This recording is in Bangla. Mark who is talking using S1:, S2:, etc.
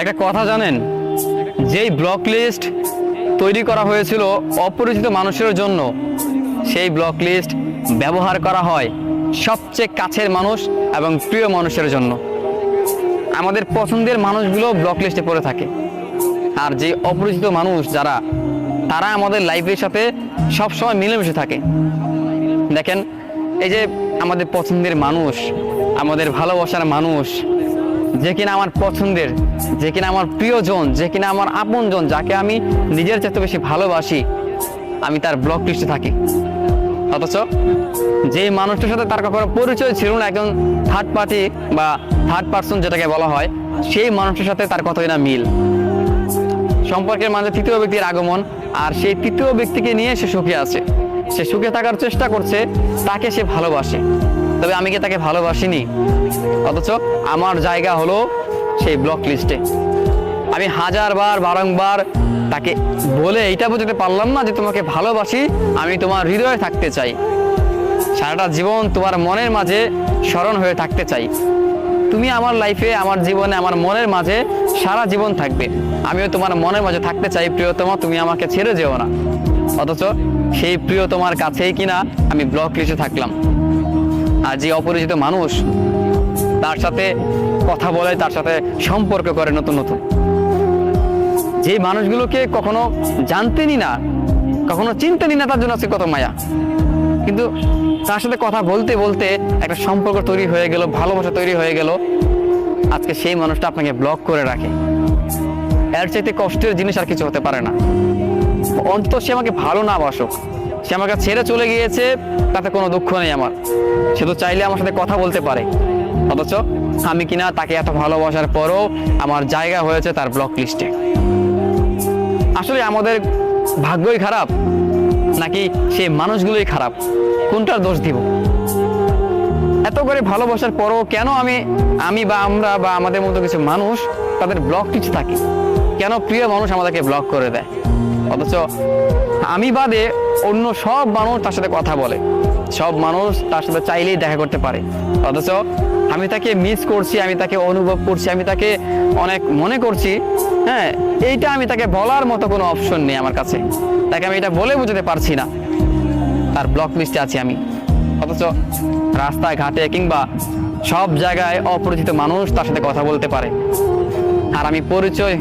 S1: একটা কথা জানেন? যেই ব্লক লিস্ট তৈরি করা হয়েছিল অপরিচিত মানুষের জন্য, সেই ব্লক লিস্ট ব্যবহার করা হয় সবচেয়ে কাছের মানুষ এবং প্রিয় মানুষের জন্য। আমাদের পছন্দের মানুষগুলো ব্লক লিস্টে পড়ে থাকে। আর যে অপরিচিত মানুষ যারা, তারা আমাদের লাইফের সাথে সবসময় মিলেমিশে থাকে। দেখেন, এই যে আমাদের পছন্দের মানুষ, আমাদের ভালোবাসার মানুষ যে কিনা আমার পছন্দের, যে কিনা আমার প্রিয়জন, যে কিনা আমার আপনজন, যাকে আমি নিজের চাইতে বেশি ভালোবাসি, আমি তার ব্লক লিস্টে থাকি। অথচ যে মানুষটার সাথে তার কখনো পরিচয় ছিল না, একজন থার্ড পার্টি বা থার্ড পার্সন যেটাকে বলা হয়, সেই মানুষটার সাথে তার কতই না মিল। সম্পর্কের মাঝে তৃতীয় ব্যক্তির আগমন, আর সেই তৃতীয় ব্যক্তিকে নিয়ে সে সুখে আছে। সে সুখে থাকার চেষ্টা করছে, তাকে সে ভালোবাসে। তবে আমি কি তাকে ভালোবাসিনি? অথচ আমার জায়গা হলো সেই ব্লক লিস্টে আমি হাজারবার, বারংবার তাকে বলে এইটা বুঝতে পারলাম না যে তোমাকে ভালোবাসি, আমি তোমার হৃদয়ে থাকতে চাই। সারাটা জীবন তোমার মনের মাঝে স্মরণ হয়ে থাকতে চাই। তুমি আমার লাইফে আমার জীবনে, আমার মনের মাঝে সারা জীবন থাকবে। আমিও তোমার মনের মাঝে থাকতে চাই, প্রিয়তমা, তুমি আমাকে ছেড়ে যেও না। অথচ সেই প্রিয়তমার কাছেই কিনা আমি ব্লক লিস্টে থাকলাম। আর যে অপরিচিত মানুষ, তার সাথে কথা বলে, তার সাথে সম্পর্ক করে নতুন নতুন। যে মানুষগুলোকে কখনো জানতেনই না, কখনো চিনতেনই না তার জন্য আছে কত মায়া। কিন্তু তার সাথে কথা বলতে বলতে একটা সম্পর্ক তৈরি হয়ে গেল, ভালোবাসা তৈরি হয়ে গেল। আজকে সেই মানুষটা আপনাকে ব্লক করে রাখে। এর চাইতে কষ্টের জিনিস আর কিছু হতে পারে না। অন্তত সে আমাকে ভালো না বাসুক। সে আমার কাছে ছেড়ে চলে গিয়েছে, তাতে কোনো দুঃখ নেই আমার। সে তো চাইলে আমার সাথে কথা বলতে পারে। অথচ আমি কিনা তাকে এত ভালোবাসার পরও আমার জায়গা হয়েছে তার ব্লক লিস্টে আসলে আমাদের ভাগ্যই খারাপ, নাকি সেই মানুষগুলোই খারাপ? কোনটার দোষ দিব? এত করে ভালোবাসার পরও কেন আমি আমি বা আমরা বা আমাদের মতো কিছু মানুষ তাদের ব্লক লিস্টে থাকি? কেন প্রিয় মানুষ আমাদেরকে ব্লক করে দেয়? অথচ আমি বাদে অন্য সব মানুষ তার সাথে কথা বলে। সব মানুষ তার সাথে চাইলেই দেখা করতে পারে। অথচ আমি তাকে মিস করছি, আমি তাকে অনুভব করছি, আমি তাকে অনেক মনে করছি হ্যাঁ এইটা আমি তাকে বলার মতো কোনো অপশন নেই আমার কাছে। তাকে আমি এটা বলে বোঝাতে পারছি না। তার ব্লক লিস্টে আছি আমি। অথচ রাস্তায়, ঘাটে কিংবা সব জায়গায় অপরিচিত মানুষ তার সাথে কথা বলতে পারে। আর আমি পরিচয়